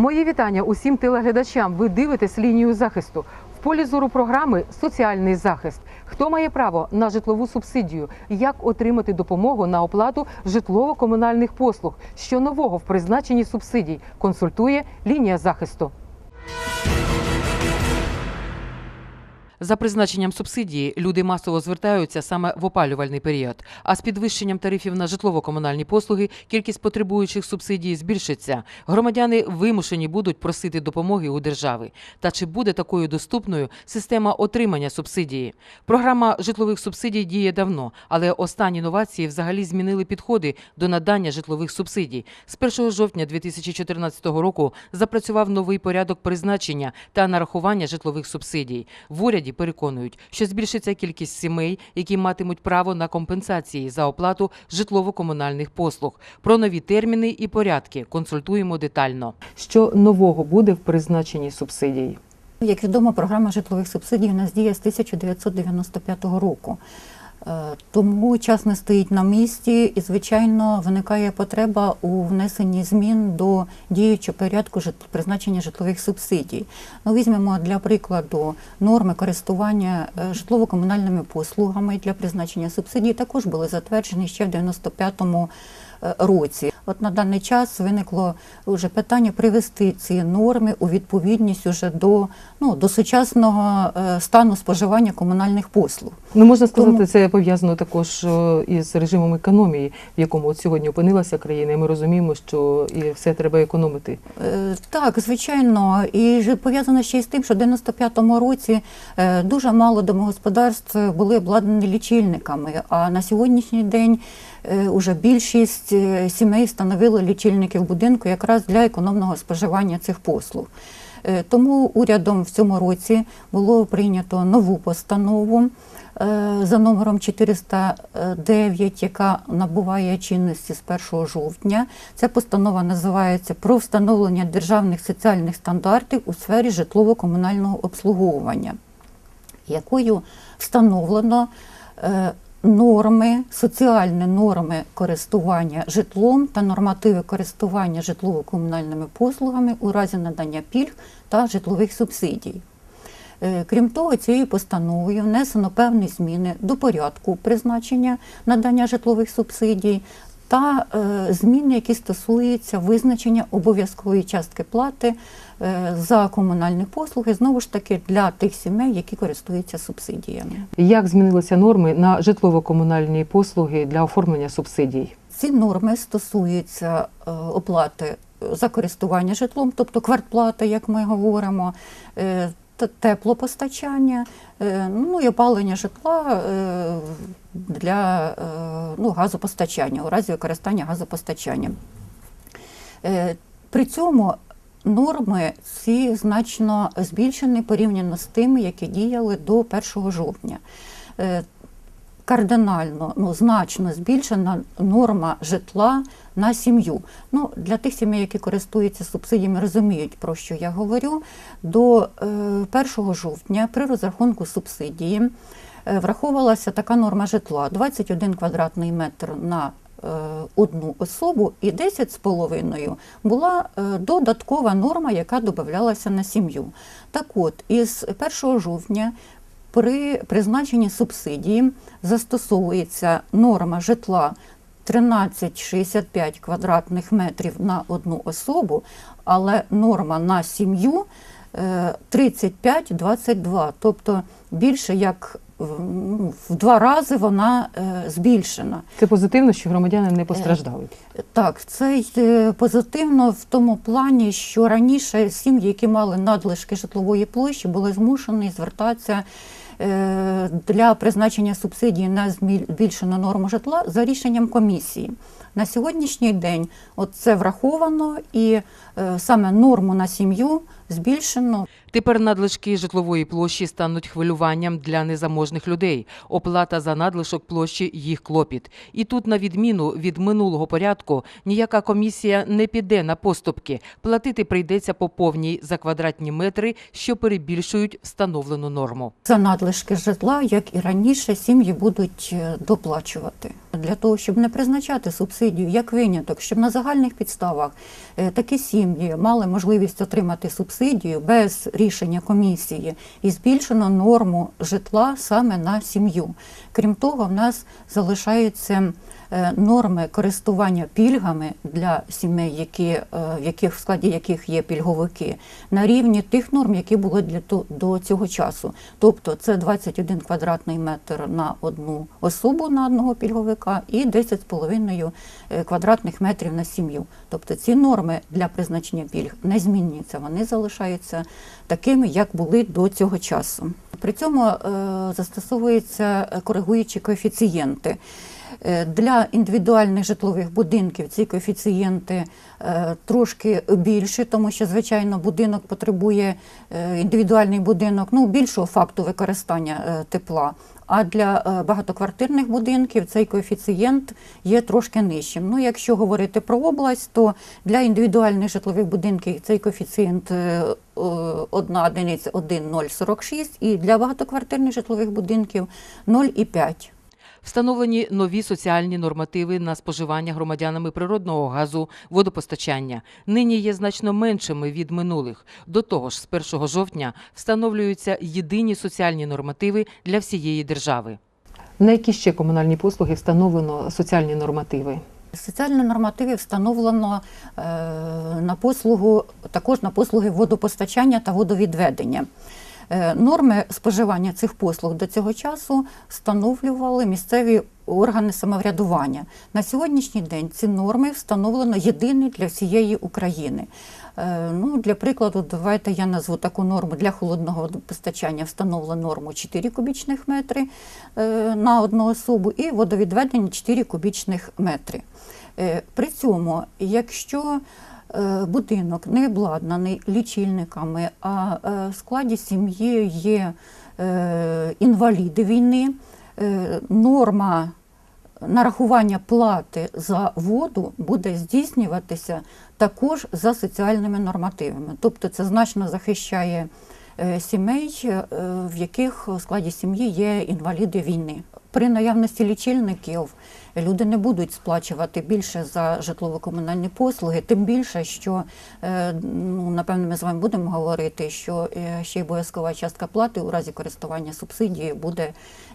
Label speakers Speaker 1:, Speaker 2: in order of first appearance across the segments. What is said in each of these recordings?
Speaker 1: Мої вітання усім телеглядачам. Ви дивитесь лінію захисту. В полі зору програми Соціальний захист. Хто має право на житлову субсидію? Як отримати допомогу на оплату житлово-комунальних послуг? Що нового в призначенні субсидій? Консультує лінія захисту. За призначенням субсидії люди масово звертаються саме в опалювальний період. А з підвищенням тарифів на житлово-комунальні послуги кількість потребуючих субсидій збільшиться. Громадяни вимушені будуть просити допомоги у держави. Та чи буде такою доступною система отримання субсидії? Програма житлових субсидій діє давно, але останні новації взагалі змінили підходи до надання житлових субсидій. З 1 жовтня 2014 року запрацював новий порядок призначення та нарахування житлових субсидій. В уряді переконують, що збільшиться кількість сімей, які матимуть право на компенсації за оплату житлово-комунальних послуг. Про нові терміни і порядки консультуємо детально. Що нового буде в призначенні субсидій?
Speaker 2: Як відомо, програма житлових субсидій у нас діє з 1995 року. Е, Тому час не стоїть на місці, і звичайно виникає потреба у внесенні змін до діючого порядку призначення житлових субсидій. Ну, візьмемо для прикладу норми користування е, житлово-комунальними послугами для призначення субсидій. Також були затверджені ще в 95-му е, році. От на даний час виникло вже питання привести ці норми у відповідність уже до, ну, до сучасного стану споживання комунальних послуг.
Speaker 1: Ну можна сказати,
Speaker 2: Тому-
Speaker 1: це пов'язано також е, із режимом економії, в якому от сьогодні опинилася країна. І ми розуміємо, що і все треба економити.
Speaker 2: Е, Так, звичайно, і пов'язано ще й з тим, що в 95-му році е, дуже мало домогосподарств були обладнані лічильниками. А на сьогоднішній день уже більшість сімей встановили лічильники в будинку якраз для економного споживання цих послуг. Тому урядом в цьому році було прийнято нову постанову за номером 409, яка набуває чинності з 1 жовтня. Ця постанова називається про встановлення державних соціальних стандартів у сфері житлово-комунального обслуговування, якою встановлено е, норми, соціальні норми користування житлом та нормативи користування житлово-комунальними послугами у разі надання пільг та житлових субсидій. Е, Крім того, цією постановою внесено певні зміни до порядку призначення надання житлових субсидій та е, зміни, які стосуються визначення обов'язкової частки плати е, за комунальні послуги, знову ж таки для тих сімей, які користуються субсидіями.
Speaker 1: Як змінилися норми на житлово-комунальні послуги для оформлення субсидій?
Speaker 2: Ці норми стосуються оплати за користування житлом, тобто квартплата, як ми говоримо, теплопостачання, е, ну і опалення житла е, для е, ну, газопостачання, у разі використання газопостачання. При цьому норми ці значно збільшені порівняно з тими, які діяли до 1 жовтня. Е, Кардинально, ну, значно збільшена норма житла на сім'ю. Ну, для тих сімей, які користуються субсидіями, розуміють, про що я говорю. До е, 1 жовтня при розрахунку субсидії е, враховувалася така норма житла 21 квадратний метр на е, одну особу і 10,5 була е, додаткова норма, яка додавалася на сім'ю. Так от, із 1 жовтня при призначенні субсидії застосовується норма житла 13,65 квадратних метрів на одну особу, але норма на сім'ю е, 35,22, тобто більше як в- ну, два рази вона е, збільшена.
Speaker 1: Це позитивно, що громадяни не постраждали.
Speaker 2: Так, це е, позитивно в тому плані, що раніше сім'ї, які мали надлишки житлової площі, були змушені звертатися е, для призначення субсидії на збільшену норму житла за рішенням комісії. На сьогоднішній день це враховано і е, саме норму на сім'ю збільшено.
Speaker 1: Тепер надлишки житлової площі стануть хвилюванням для незаможних людей. Оплата за надлишок площі їх клопіт. І тут, на відміну від минулого порядку, ніяка комісія не піде на поступки. Платити прийдеться по повній за квадратні метри, що перебільшують встановлену норму.
Speaker 2: За надлишки житла, як і раніше, сім'ї будуть е, доплачувати. Для того, щоб не призначати субсидію як виняток, щоб на загальних підставах е, такі сім'ї мали можливість отримати субсидію без рішення комісії і збільшено норму житла саме на сім'ю. Крім того, в нас залишаються е, норми користування пільгами для сімей, які, е, в яких, в складі яких є пільговики, на рівні тих норм, які були для до цього часу. Тобто це 21 квадратний метр на одну особу на одного пільговика і 10,5 е, квадратних метрів на сім'ю. Тобто ці норми для призначення пільг не змінюються, вони залишаються такими, як були до цього часу. При цьому е, застосовуються е, коригуючі коефіцієнти. Е, Для індивідуальних житлових будинків ці коефіцієнти е, трошки більші, тому що, звичайно, будинок потребує е, індивідуальний будинок ну, більшого факту використання тепла. А для багатоквартирних будинків цей коефіцієнт є трошки нижчим. Ну, якщо говорити про область, то для індивідуальних житлових будинків цей коефіцієнт одна одиниця 1,046 і для багатоквартирних житлових будинків 0,5.
Speaker 1: Встановлені нові соціальні нормативи на споживання громадянами природного газу, водопостачання. Нині є значно меншими від минулих. До того ж, з 1 жовтня встановлюються єдині соціальні нормативи для всієї держави. На які ще комунальні послуги встановлено соціальні нормативи?
Speaker 2: Соціальні нормативи встановлено е, на послугу, також на послуги водопостачання та водовідведення. Е, Норми споживання цих послуг до цього часу встановлювали місцеві органи самоврядування. На сьогоднішній день ці норми встановлено єдині для всієї України. Е, Ну, для прикладу, давайте я назву таку норму для холодного водопостачання встановлено норму 4 кубічних метри е, на одну особу і водовідведення 4 кубічних метри. При цьому, якщо будинок не обладнаний лічильниками, а е, в складі сім'ї є е, інваліди війни, е, норма нарахування плати за воду буде здійснюватися також за соціальними нормативами. Тобто це значно захищає е, сімей, е, в яких в складі сім'ї є інваліди війни. При наявності лічильників люди не будуть сплачувати більше за житлово-комунальні послуги, тим більше, що е, ну, напевно ми з вами будемо говорити, що е, ще й обов'язкова частка плати у разі користування субсидією буде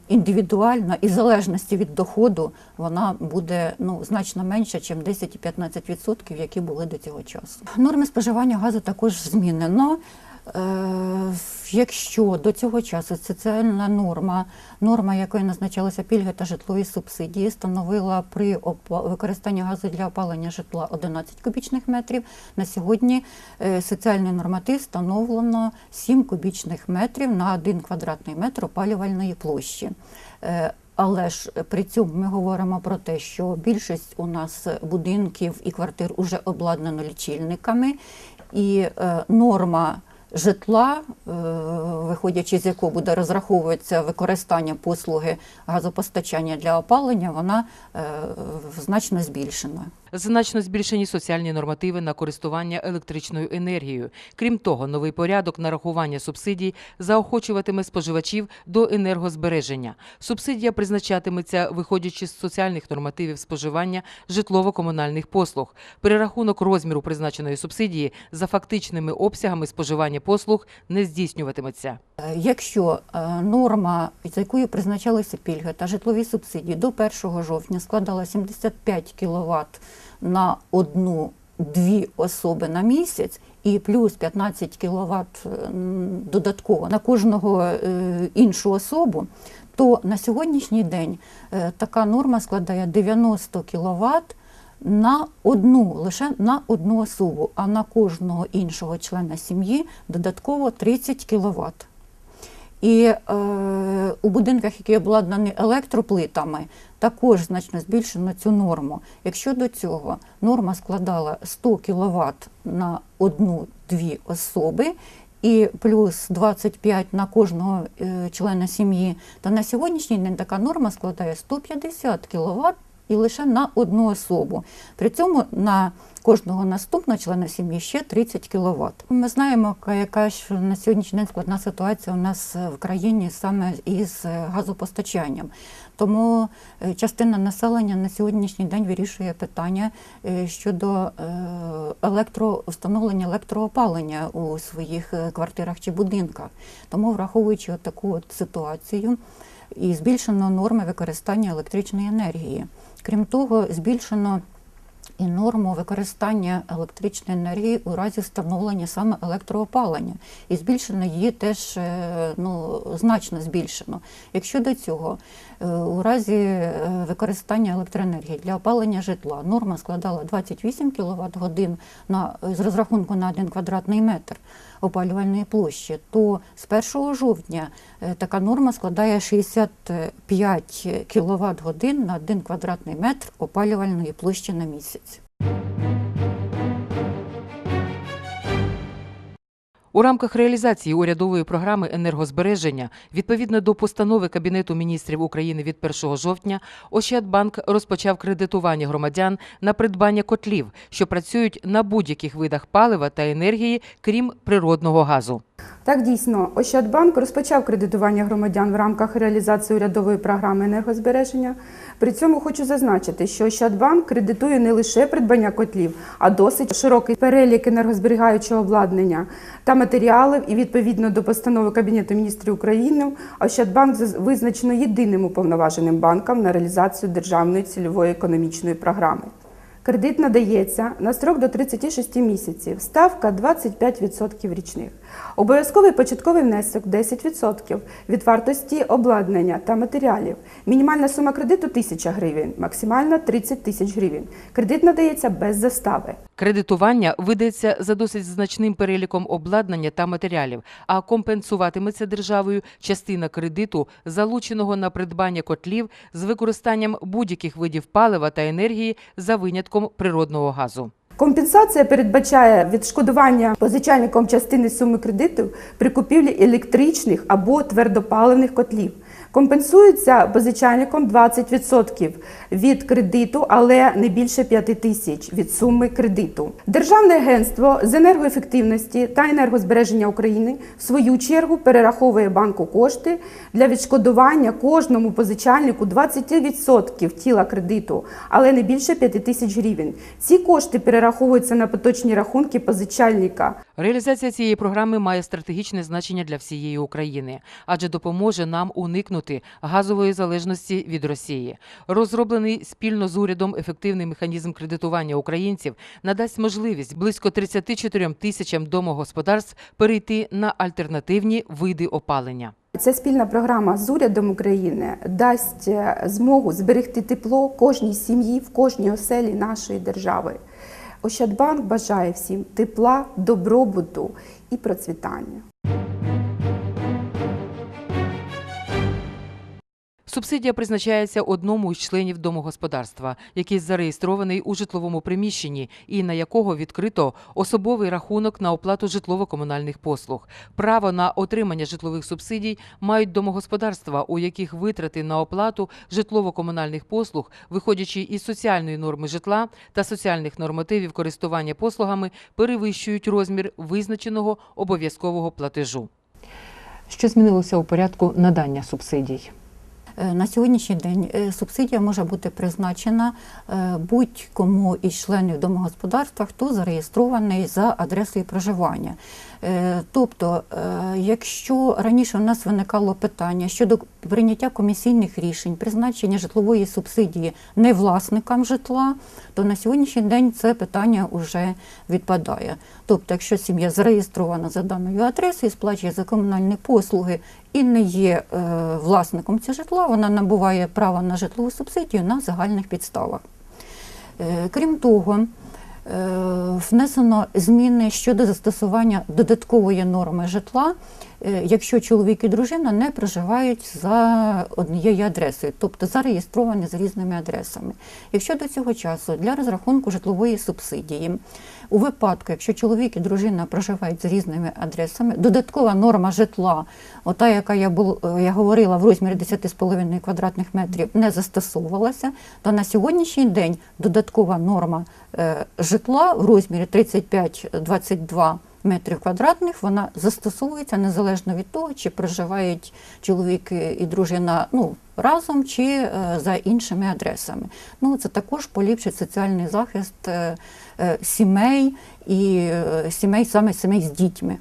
Speaker 2: індивідуальна і в залежності від доходу вона буде ну, значно менша, ніж 10 і 15%, які були до цього часу. Норми споживання газу також змінено. Якщо до цього часу соціальна норма, норма якої назначалися пільги та житлові субсидії, становила при використанні газу для опалення житла 11 кубічних метрів. На сьогодні е, соціальний норматив встановлено 7 кубічних метрів на 1 квадратний метр опалювальної площі. Е, Але ж при цьому ми говоримо про те, що більшість у нас будинків і квартир вже обладнано лічильниками, і е, норма житла, е, виходячи з якого буде розраховуватися використання послуги газопостачання для опалення, вона е, значно збільшена.
Speaker 1: Значно збільшені соціальні нормативи на користування електричною енергією. Крім того, новий порядок нарахування субсидій заохочуватиме споживачів до енергозбереження. Субсидія призначатиметься, виходячи з соціальних нормативів споживання житлово-комунальних послуг. Перерахунок розміру призначеної субсидії за фактичними обсягами споживання послуг не здійснюватиметься.
Speaker 2: Якщо е, норма, за якою призначалися пільги та житлові субсидії до 1 жовтня складала 75 кВт на одну-дві особи на місяць, і плюс 15 кВт додатково на кожного е, іншу особу, то на сьогоднішній день е, така норма складає 90 кВт на одну, лише на одну особу, а на кожного іншого члена сім'ї додатково 30 кВт. І е, у будинках, які обладнані електроплитами, також значно збільшено цю норму. Якщо до цього норма складала 100 кВт на одну-дві особи, і плюс 25 на кожного е, члена сім'ї, то на сьогоднішній день така норма складає 150 кВт і лише на одну особу. При цьому на кожного наступного члена сім'ї ще 30 кВт. Ми знаємо, яка ж на сьогоднішній день складна ситуація у нас е, в країні саме із е, газопостачанням. Тому е, частина населення на сьогоднішній день вирішує питання щодо електро, встановлення електроопалення у своїх квартирах чи будинках. Тому, враховуючи таку от ситуацію, і збільшено норми використання електричної енергії. Крім того, збільшено і норму використання електричної енергії у разі встановлення саме електроопалення. І збільшено її теж е, ну, значно збільшено. Якщо до цього у разі е, використання електроенергії для опалення житла норма складала 28 кВт годин на, з розрахунку на 1 квадратний метр опалювальної площі, то з 1 жовтня е, така норма складає 65 кВт годин на 1 квадратний метр опалювальної площі на місяць.
Speaker 1: У рамках реалізації урядової програми енергозбереження відповідно до постанови Кабінету міністрів України від 1 жовтня Ощадбанк розпочав кредитування громадян на придбання котлів, що працюють на будь-яких видах палива та енергії, крім природного газу.
Speaker 3: Так, дійсно, Ощадбанк розпочав кредитування громадян в рамках реалізації урядової програми енергозбереження. При цьому хочу зазначити, що Ощадбанк кредитує не лише придбання котлів, а досить широкий перелік енергозберігаючого обладнання та матеріалів. І відповідно до постанови Кабінету міністрів України, Ощадбанк визначено єдиним уповноваженим банком на реалізацію державної цільової економічної програми. Кредит надається на строк до 36 місяців. Ставка 25% річних. Обов'язковий початковий внесок 10% від вартості обладнання та матеріалів. Мінімальна сума кредиту 1000 гривень, максимальна 30 тисяч гривень. Кредит надається без застави.
Speaker 1: Кредитування видається за досить значним переліком обладнання та матеріалів, а компенсуватиметься державою частина кредиту, залученого на придбання котлів з використанням будь-яких видів палива та енергії за винятком природного газу.
Speaker 3: Компенсація передбачає відшкодування позичальником частини суми кредиту при купівлі електричних або твердопаливних котлів. Компенсується позичальником 20% від кредиту, але не більше 5 тисяч від суми кредиту. Державне агентство з енергоефективності та енергозбереження України в свою чергу перераховує банку кошти для відшкодування кожному позичальнику 20% тіла кредиту, але не більше 5 тисяч гривень. Ці кошти перераховуються на поточні рахунки позичальника.
Speaker 1: Реалізація цієї програми має стратегічне значення для всієї України, адже допоможе нам уникнути газової залежності від Росії. Розроблений спільно з урядом ефективний механізм кредитування українців надасть можливість близько 34 тисячам домогосподарств перейти на альтернативні види опалення.
Speaker 3: Ця спільна програма з урядом України дасть е, змогу зберегти тепло кожній сім'ї в кожній оселі нашої держави. Ощадбанк бажає всім тепла, добробуту і процвітання.
Speaker 1: Субсидія призначається одному із членів домогосподарства, який зареєстрований у житловому приміщенні і на якого відкрито особовий рахунок на оплату житлово-комунальних послуг. Право на отримання житлових субсидій мають домогосподарства, у яких витрати на оплату житлово-комунальних послуг, виходячи із соціальної норми житла та соціальних нормативів користування послугами, перевищують розмір визначеного обов'язкового платежу. Що змінилося у порядку надання субсидій?
Speaker 2: Е, На сьогоднішній день е, субсидія може бути призначена е, будь-кому із членів домогосподарства, хто зареєстрований за адресою проживання. Е, Тобто, е, якщо раніше у нас виникало питання щодо прийняття комісійних рішень, призначення житлової субсидії не власникам житла, то на сьогоднішній день це питання вже відпадає. Тобто, якщо сім'я зареєстрована за даною адресою, сплачує за комунальні послуги і не є е, власником цього житла, вона набуває право на житлову субсидію на загальних підставах. Крім того, внесено зміни щодо застосування додаткової норми житла. е, якщо чоловік і дружина не проживають за однією адресою, тобто зареєстровані з різними адресами. Якщо до цього часу для розрахунку житлової субсидії, у випадку, якщо чоловік і дружина проживають з різними адресами, додаткова норма житла, ота, яка я бул, я говорила в розмірі 10,5 квадратних метрів, не застосовувалася, то на сьогоднішній день додаткова норма е, житла в розмірі 35-22 метрів квадратних, вона застосовується незалежно від того, чи проживають чоловік і дружина ну, разом чи е, за іншими адресами. Ну, це також поліпшить соціальний захист е, е, сімей і сімей саме сімей з дітьми.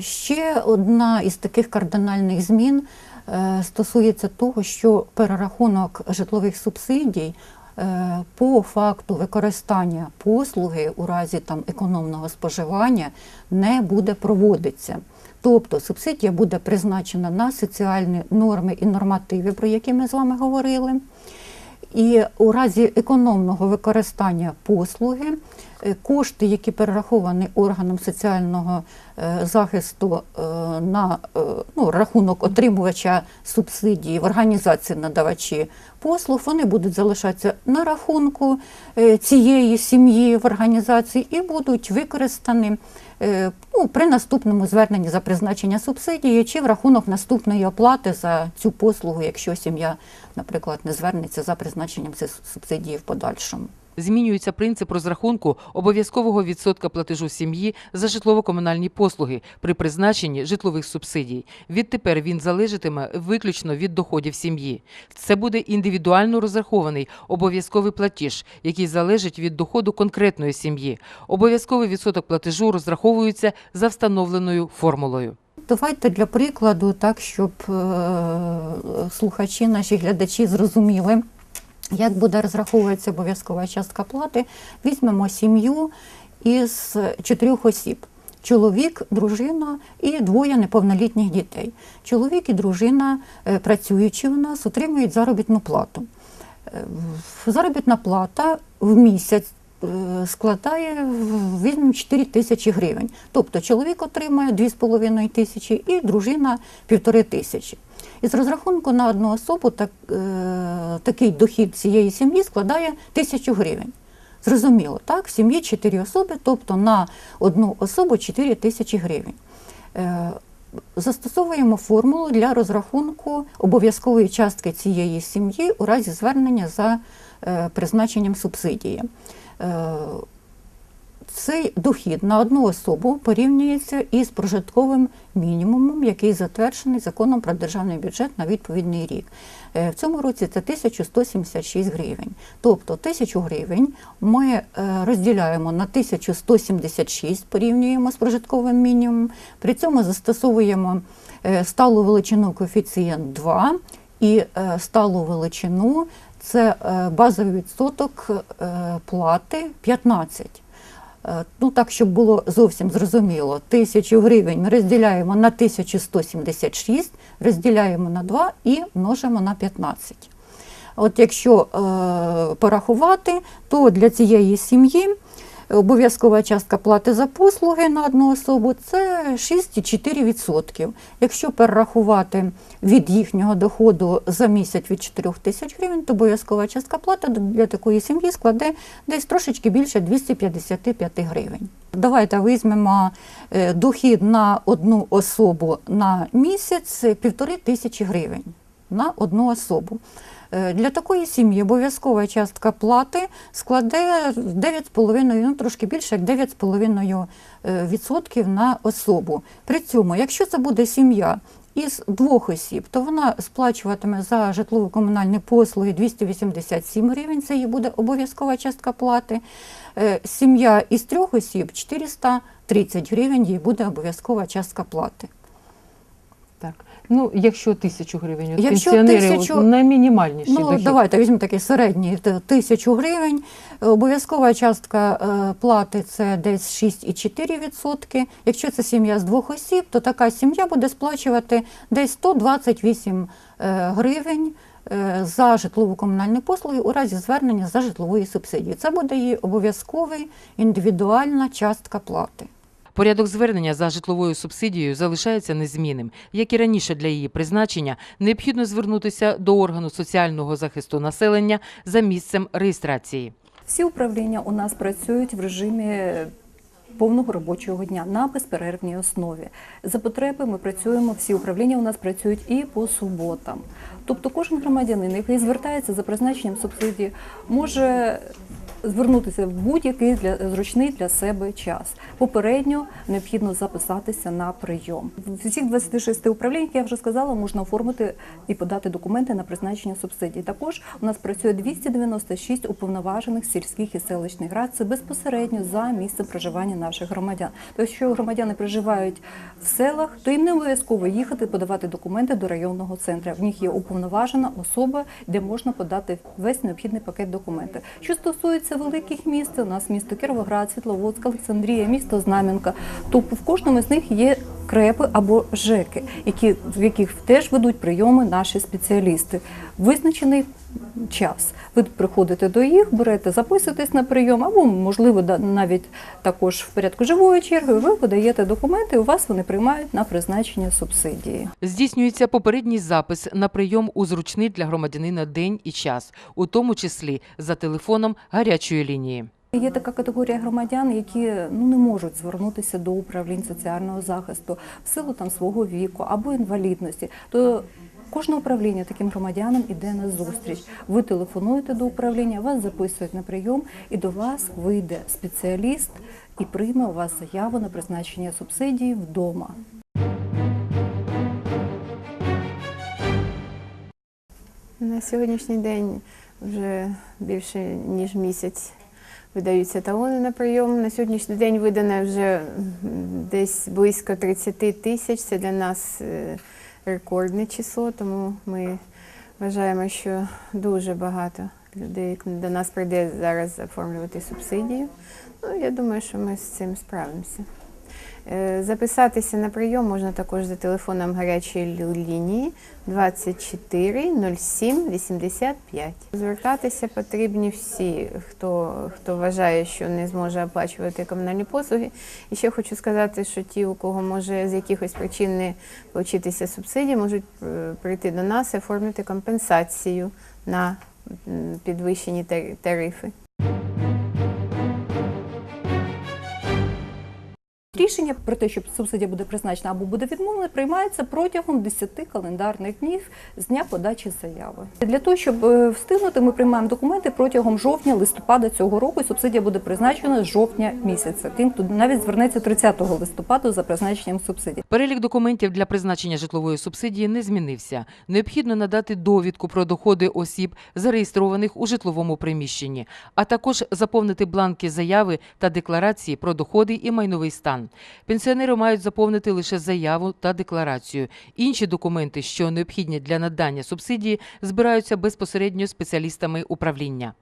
Speaker 2: Ще одна із таких кардинальних змін стосується того, що перерахунок житлових субсидій по факту використання послуги у разі там економного споживання не буде проводитися. Тобто субсидія буде призначена на соціальні норми і нормативи, про які ми з вами говорили. І у разі економного використання послуги е, кошти, які перераховані органом соціального е, захисту е, на е, ну, рахунок отримувача субсидії в організації надавачі послуг, вони будуть залишатися на рахунку е, цієї сім'ї в організації і будуть використані е, ну, при наступному зверненні за призначення субсидії чи в рахунок наступної оплати за цю послугу, якщо сім'я, наприклад, не звернеться за призначенням цієї субсидії в подальшому.
Speaker 1: Змінюється принцип розрахунку обов'язкового відсотка платежу сім'ї за житлово-комунальні послуги при призначенні житлових субсидій. Відтепер він залежатиме виключно від доходів сім'ї. Це буде індивідуально розрахований обов'язковий платіж, який залежить від доходу конкретної сім'ї. Обов'язковий відсоток платежу розраховується за встановленою формулою.
Speaker 2: Давайте для прикладу, так щоб е, слухачі, наші глядачі зрозуміли, як буде розраховуватися обов'язкова частка плати. Візьмемо сім'ю із чотирьох осіб. Чоловік, дружина і двоє неповнолітніх дітей. Чоловік і дружина, е, працюючи у нас, отримують заробітну плату. Е, Заробітна плата в місяць е, складає візьмемо 4 тисячі гривень. Тобто чоловік отримує 2,5 тисячі і дружина півтори тисячі. Із розрахунку на одну особу так, е, такий дохід цієї сім'ї складає тисячу гривень. Зрозуміло, так? В сім'ї 4 особи, тобто на одну особу 4 тисячі гривень. Е, Застосовуємо формулу для розрахунку обов'язкової частки цієї сім'ї у разі звернення за е, призначенням субсидії. Цей дохід на одну особу порівнюється із прожитковим мінімумом, який затверджений законом про державний бюджет на відповідний рік. Е, В цьому році це 1176 гривень. Тобто 1000 гривень ми е, розділяємо на 1176, порівнюємо з прожитковим мінімумом. При цьому застосовуємо е, сталу величину коефіцієнт 2 і сталу величину це базовий відсоток плати 15. Е, Ну так, щоб було зовсім зрозуміло, тисячу гривень ми розділяємо на 1176, розділяємо на 2 і множимо на 15. От якщо е, порахувати, то для цієї сім'ї обов'язкова частка плати за послуги на одну особу це 6,4%. Якщо перерахувати від їхнього доходу за місяць від 4 тисяч гривень, то обов'язкова частка плати для такої сім'ї складе десь трошечки більше 255 гривень. Давайте візьмемо е, дохід на одну особу на місяць півтори тисячі гривень на одну особу. Е, Для такої сім'ї обов'язкова частка плати складе 9,5, ну трошки більше як 9,5% е, на особу. При цьому, якщо це буде сім'я із двох осіб, то вона сплачуватиме за житлово-комунальні послуги 287 гривень, це її буде обов'язкова частка плати. Е, Сім'я із трьох осіб 430 гривень, їй буде обов'язкова частка плати.
Speaker 1: Так. Ну, якщо тисячу гривень, от
Speaker 2: Якщо
Speaker 1: пенсіонери
Speaker 2: тисячу-
Speaker 1: наймінімальніший
Speaker 2: Ну,
Speaker 1: дохід.
Speaker 2: давайте візьмемо такий середній тисячу гривень. Обов'язкова частка е, плати це десь 6,4%. Якщо це сім'я з двох осіб, то така сім'я буде сплачувати десь 128 е, гривень е, за житлово-комунальні послуги у разі звернення за житлової субсидії. Це буде її обов'язковий індивідуальна частка плати.
Speaker 1: Порядок звернення за житловою субсидією залишається незмінним. Як і раніше для її призначення, необхідно звернутися до органу соціального захисту населення за місцем реєстрації.
Speaker 4: Всі управління у нас працюють в режимі повного робочого дня на безперервній основі. За потреби ми працюємо, всі управління у нас працюють і по суботам. Тобто кожен громадянин, який звертається за призначенням субсидії, може звернутися в будь-який для зручний для себе час. Попередньо необхідно записатися на прийом. В всіх 26 управлінь, як я вже сказала, можна оформити і подати документи на призначення субсидій. Також у нас працює 296 уповноважених сільських і селищних рад. Це безпосередньо за місцем проживання наших громадян. Тобто, якщо громадяни проживають в селах, то їм не обов'язково їхати подавати документи до районного центру. В них є уповноважена особа, де можна подати весь необхідний пакет документів. Що стосується великих міст, у нас місто Кіровоград, Світловодськ, Олександрія, місто Знам'янка, то в кожному з них є крепи або ЖЕКи, які, в яких теж ведуть прийоми наші спеціалісти. Визначений час. Ви приходите до їх, берете, записуєтесь на прийом, або, можливо, навіть також в порядку живої черги, ви подаєте документи, у вас вони приймають на призначення субсидії.
Speaker 1: Здійснюється попередній запис на прийом у зручний для громадянина день і час, у тому числі за телефоном гарячої лінії.
Speaker 4: Є така категорія громадян, які ну не можуть звернутися до управлінь соціального захисту в силу там свого віку або інвалідності. То кожне управління таким громадянам іде на зустріч. Ви телефонуєте до управління, вас записують на прийом, і до вас вийде спеціаліст і прийме у вас заяву на призначення субсидії вдома.
Speaker 5: На сьогоднішній день вже більше ніж місяць видаються талони на прийом. На сьогоднішній день видано вже десь близько 30 тисяч. Це для нас е, рекордне число, тому ми вважаємо, що дуже багато людей до нас прийде зараз оформлювати субсидію. Ну, я думаю, що ми з цим справимося. Е, Записатися на прийом можна також за телефоном гарячої лінії 24 07 85. Звертатися потрібні всі, хто, хто вважає, що не зможе оплачувати комунальні послуги. І ще хочу сказати, що ті, у кого може з якихось причин не получитися субсидії, можуть е, прийти до нас і оформити компенсацію на підвищені тари- тарифи.
Speaker 4: Рішення про те, що субсидія буде призначена або буде відмовлена, приймається протягом 10 календарних днів з дня подачі заяви. Для того, щоб е, встигнути, ми приймаємо документи протягом жовтня-листопада цього року. Субсидія буде призначена з жовтня місяця. Тим, хто навіть звернеться 30 листопада за призначенням субсидії.
Speaker 1: Перелік документів для призначення житлової субсидії не змінився. Необхідно надати довідку про доходи осіб, зареєстрованих у житловому приміщенні, а також заповнити бланки заяви та декларації про доходи і майновий стан. Пенсіонери мають заповнити лише заяву та декларацію. Інші документи, що необхідні для надання субсидії, збираються безпосередньо спеціалістами управління.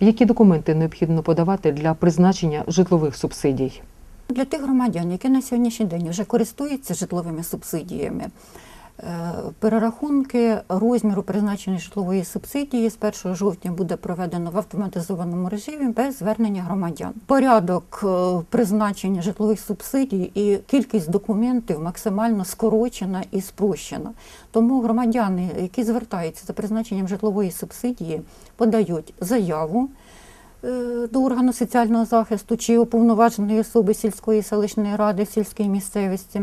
Speaker 1: Які документи необхідно подавати для призначення житлових субсидій?
Speaker 2: Для тих громадян, які на сьогоднішній день вже користуються житловими субсидіями, перерахунки розміру призначеної житлової субсидії з 1 жовтня буде проведено в автоматизованому режимі без звернення громадян. Порядок е, призначення житлових субсидій і кількість документів максимально скорочена і спрощена. Тому громадяни, які звертаються за призначенням житлової субсидії, подають заяву до органу соціального захисту чи уповноваженої особи сільської селищної ради сільської місцевості,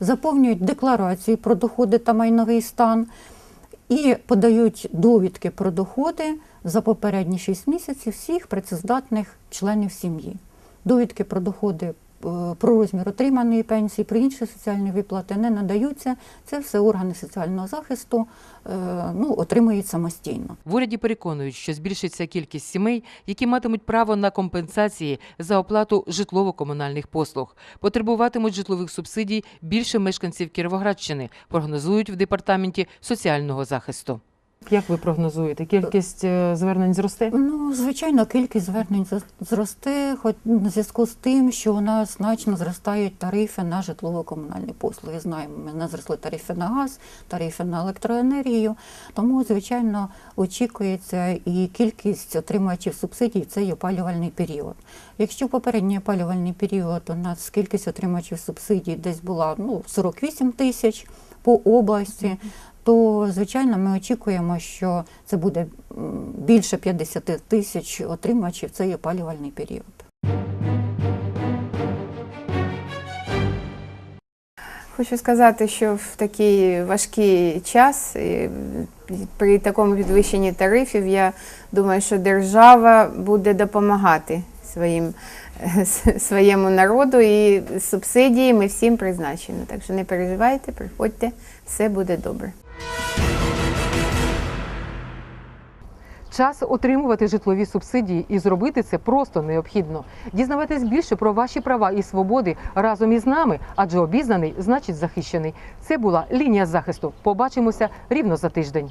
Speaker 2: заповнюють декларацію про доходи та майновий стан і подають довідки про доходи за попередні 6 місяців всіх працездатних членів сім'ї. Довідки про доходи. Е, Про розмір отриманої пенсії, про інші соціальні виплати не надаються. Це все органи соціального захисту е, ну, отримують самостійно.
Speaker 1: В уряді переконують, що збільшиться кількість сімей, які матимуть право на компенсації за оплату житлово-комунальних послуг. Потребуватимуть житлових субсидій більше мешканців Кіровоградщини, прогнозують в департаменті соціального захисту.
Speaker 6: Як ви прогнозуєте? Кількість е, звернень зросте?
Speaker 2: Ну, звичайно, кількість звернень зросте, хоч в зв'язку з тим, що у нас значно зростають тарифи на житлово-комунальні послуги. Знаємо, не зросли тарифи на газ, тарифи на електроенергію. Тому, звичайно, очікується і кількість отримувачів субсидій в цей опалювальний період. Якщо попередній опалювальний період у нас кількість отримувачів субсидій десь була ну, 48 тисяч по області, то звичайно ми очікуємо, що це буде більше 50 тисяч отримувачів в цей опалювальний період.
Speaker 5: Хочу сказати, що в такий важкий час при такому підвищенні тарифів я думаю, що держава буде допомагати своїм, своєму народу і субсидії ми всім призначені. Так що не переживайте, приходьте, все буде добре.
Speaker 6: Час отримувати житлові субсидії і зробити це просто необхідно. Дізнавайтесь більше про ваші права і свободи разом із нами, адже обізнаний значить захищений. Це була лінія захисту. Побачимося рівно за тиждень.